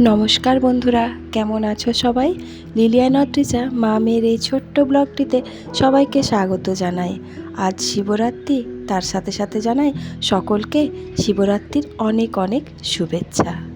নমস্কার বন্ধুরা, কেমন আছো সবাই? লিলিয়ান নট্রিজা মা মেয়ের এই ছোট্ট ব্লগটিতে সবাইকে স্বাগত জানাই। আজ শিবরাত্রি, তার সাথে সাথে জানাই সকলকে শিবরাত্রির অনেক অনেক শুভেচ্ছা।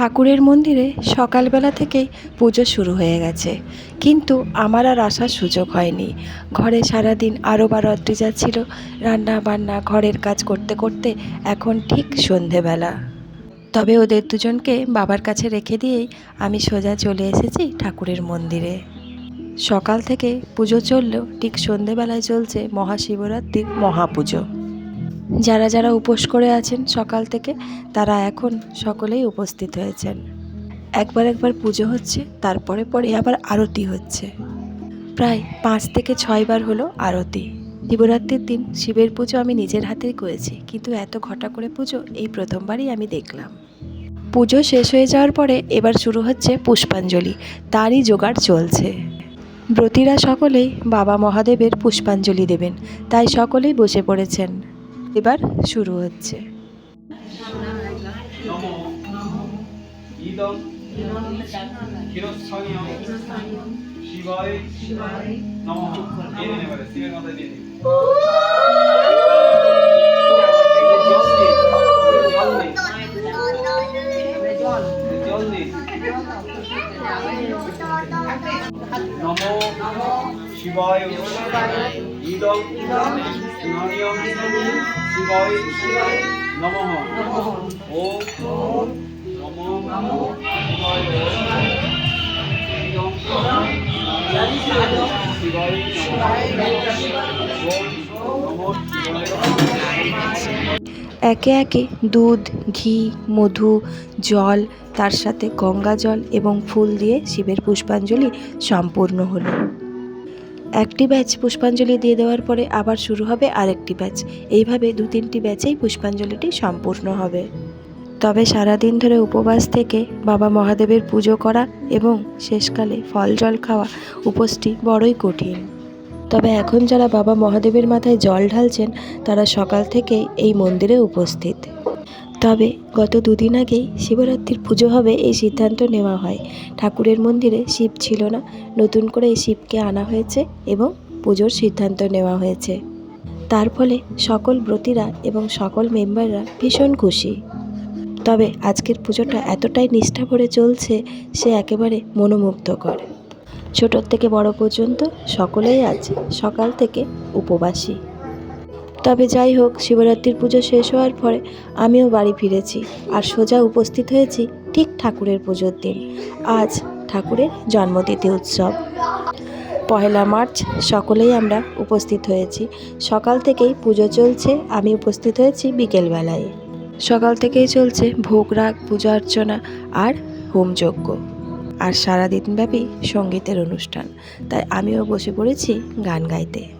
ঠাকুরের মন্দিরে সকালবেলা থেকেই পুজো শুরু হয়ে গেছে। কিন্তু আমার আর আসার সুযোগ হয়নি। ঘরে সারাদিন আরও বা বারোয়াত্রি যাচ্ছিল, রান্না বান্না, ঘরের কাজ করতে করতে এখন ঠিক সন্ধেবেলা। তবে ওদের দুজনকে বাবার কাছে রেখে দিয়েই আমি সোজা চলে এসেছি ঠাকুরের মন্দিরে। সকাল থেকে পুজো চললেও ঠিক সন্ধেবেলায় চলছে মহাশিবরাত্রির মহাপুজো। যারা যারা উপোস করে আছেন সকাল থেকে, তারা এখন সকলেই উপস্থিত হয়েছেন। একবার একবার পুজো হচ্ছে, তারপরে পরে আবার আরতি হচ্ছে। প্রায় পাঁচ থেকে ছয়বার হলো আরতি। শিবরাত্রির দিন শিবের পুজো আমি নিজের হাতেই করেছি, কিন্তু এত ঘটা করে পুজো এই প্রথমবারই আমি দেখলাম। পুজো শেষ হয়ে যাওয়ার পরে এবার শুরু হচ্ছে পুষ্পাঞ্জলি, তারই জোগাড় চলছে। ব্রতীরা সকলেই বাবা মহাদেবের পুষ্পাঞ্জলি দেবেন, তাই সকলেই বসে পড়েছেন। এবার শুরু হচ্ছে। শিবায় দিয়ে শিবের নমো। শিবায় ইদং একে একে দুধ, ঘি, মধু, জল, তার সাথে গঙ্গা জল এবং ফুল দিয়ে শিবের পুষ্পাঞ্জলি সম্পূর্ণ হলো। একটি ব্যাচ পুষ্পাঞ্জলি দিয়ে দেওয়ার পরে আবার শুরু হবে আরেকটি ব্যাচ। এইভাবে দু তিনটি ব্যাচেই পুষ্পাঞ্জলিটি সম্পূর্ণ হবে। তবে সারাদিন ধরে উপবাস থেকে বাবা মহাদেবের পুজো করা এবং শেষকালে ফল জল খাওয়া উপোসটি বড়ই কঠিন। তবে এখন যারা বাবা মহাদেবের মাথায় জল ঢালছেন, তারা সকাল থেকেই এই মন্দিরে উপস্থিত। তবে গত দুদিন আগেই শিবরাত্রির পুজো হবে এই সিদ্ধান্ত নেওয়া হয়। ঠাকুরের মন্দিরে শিব ছিল না। নতুন করে এই শিবকে আনা হয়েছে এবং পুজোর সিদ্ধান্ত নেওয়া হয়েছে। তার ফলে সকল ব্রতীরা এবং সকল মেম্বাররা ভীষণ খুশি। তবে আজকের পুজোটা এতটাই নিষ্ঠা ভরে চলছে, সে একেবারে মনোমুগ্ধকর। ছোটোর থেকে বড় পর্যন্ত সকলেই আজ সকাল থেকে উপবাসী। তবে যাই হোক, শিবরাত্রির পুজো শেষ হওয়ার পরে আমিও বাড়ি ফিরেছি আর সোজা উপস্থিত হয়েছি ঠিক ঠাকুরের পুজোর দিন। আজ ঠাকুরের জন্মতিথি উৎসব। পহেলা মার্চ, সকলেই আমরা উপস্থিত হয়েছি। সকাল থেকেই পুজো চলছে, আমি উপস্থিত হয়েছি বিকেলবেলায়। সকাল থেকেই চলছে ভোগ রাগ, পূজা অর্চনা আর হোমযজ্ঞ আর সারাদিন ব্যাপী সঙ্গীতের অনুষ্ঠান। তাই আমিও বসে পড়েছি গান গাইতে।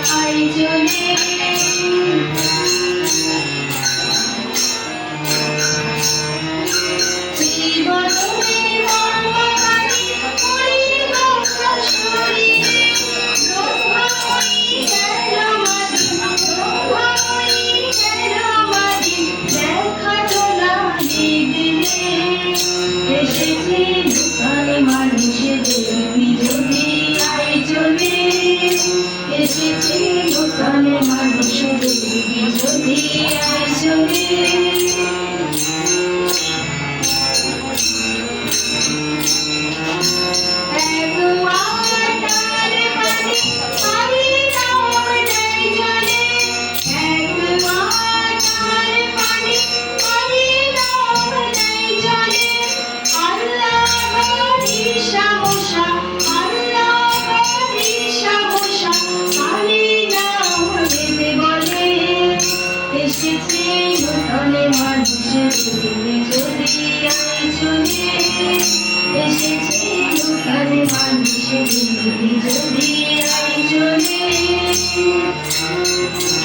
চলে Música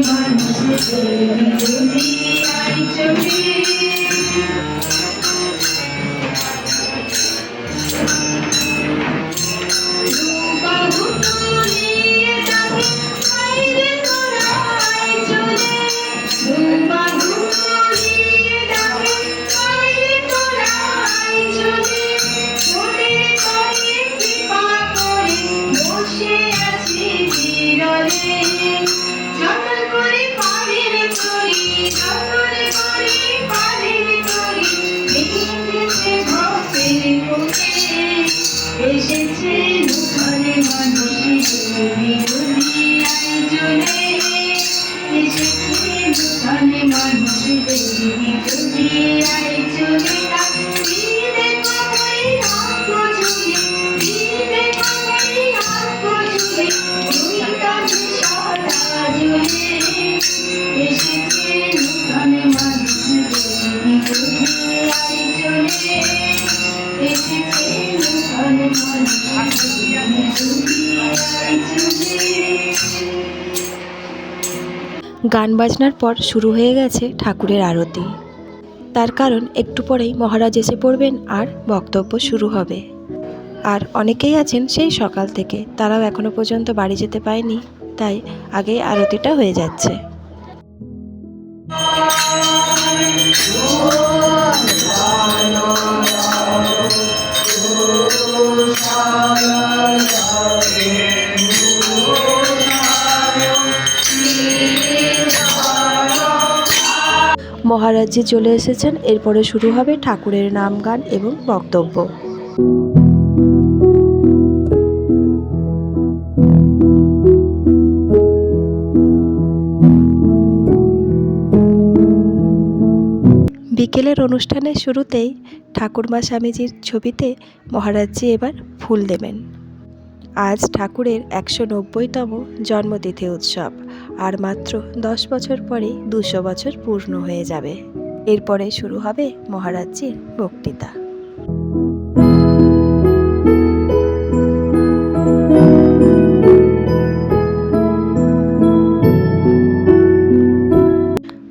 মানুষে তুমি যদি আই চলে এসেছে নূতন মানুষ গান বাজনার পর শুরু হয়ে গেছে ঠাকুরের আরতি। তার কারণ একটু পরেই মহারাজ এসে পড়বেন আর বক্তব্য শুরু হবে। আর অনেকেই আছেন সেই সকাল থেকে, তারাও এখনও পর্যন্ত বাড়ি যেতে পায়নি তাই আগেই আরতিটা হয়ে যাচ্ছে। মহারাজ জি চলে এসেছেন। এরপরে শুরু হবে ঠাকুরের নাম গান এবং বক্তব্য। বিকেলের অনুষ্ঠানের শুরুতেই ঠাকুরমা স্বামীজির ছবিতে মহারাজজি এবার ফুল দেবেন। আজ ঠাকুরের একশো নব্বইতম জন্মতিথি উৎসব, আর মাত্র দশ বছর পরেই দুশো বছর পূর্ণ হয়ে যাবে। এরপরে শুরু হবে মহারাজজির বক্তৃতা।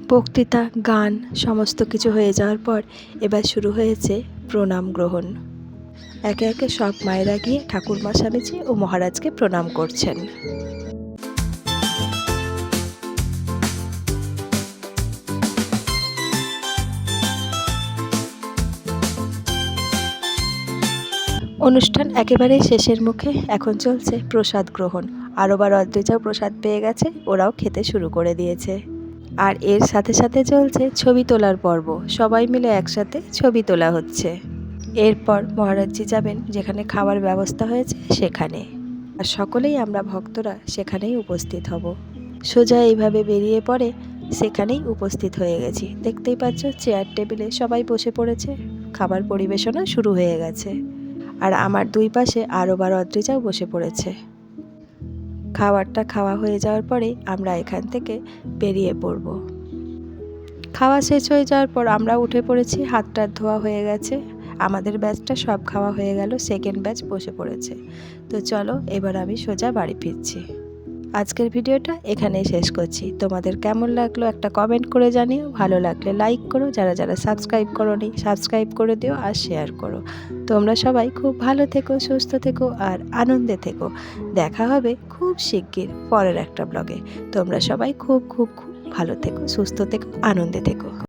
বক্তৃতা, গান, সমস্ত কিছু হয়ে যাওয়ার পর এবার শুরু হয়েছে প্রণাম গ্রহণ। একে একে সব মায়েরা গিয়ে ঠাকুরমা স্বামীজি ও মহারাজকে প্রণাম করছেন। অনুষ্ঠান একেবারে শেষের মুখে এখন চলছে প্রসাদ গ্রহণ। আরোবার অদ্রিজাও প্রসাদ পেয়ে গেছে, ওরাও খেতে শুরু করে দিয়েছে। আর এর সাথে সাথে চলছে ছবি তোলার পর্ব। সবাই মিলে একসাথে ছবি তোলা হচ্ছে। এরপর মহারাজজি যাবেন, যেখানে খাবার ব্যবস্থা হয়েছে সেখানে। আর সকলেই আমরা ভক্তরা সেখানেই উপস্থিত হব। সোজা এইভাবে বেরিয়ে পড়ে সেখানেই উপস্থিত হয়ে গেছি। দেখতেই পাচ্ছ চেয়ার টেবিলে সবাই বসে পড়েছে। খাবার পরিবেশনা শুরু হয়ে গেছে। আর আমার দুই পাশে আরও বার অদ্রিজাও বসে পড়েছে। খাবারটা খাওয়া হয়ে যাওয়ার পরে আমরা এখান থেকে বেরিয়ে পড়ব। খাওয়া শেষ হয়ে যাওয়ার পর আমরা উঠে পড়েছি হাত টাত ধোয়া হয়ে গেছে। আমাদের ব্যাচটা সব খাওয়া হয়ে গেল সেকেন্ড ব্যাচ বসে পড়েছে। তো চলো, এবার আমি সোজা বাড়ি ফিরছি। আজকের ভিডিওটা এখানেই শেষ করছি। তোমাদের কেমন লাগল একটা কমেন্ট করে জানিও। ভালো লাগলে লাইক করো। যারা যারা সাবস্ক্রাইব করো নি সাবস্ক্রাইব করে দিও আর শেয়ার করো। তোমরা সবাই খুব ভালো থেকো, সুস্থ থেকো আর আনন্দে থেকো। দেখা হবে খুব শিগগির পরের একটা ব্লগে তোমরা সবাই খুব খুব খুব ভালো থেকো, সুস্থ থেকো, আনন্দে থেকো।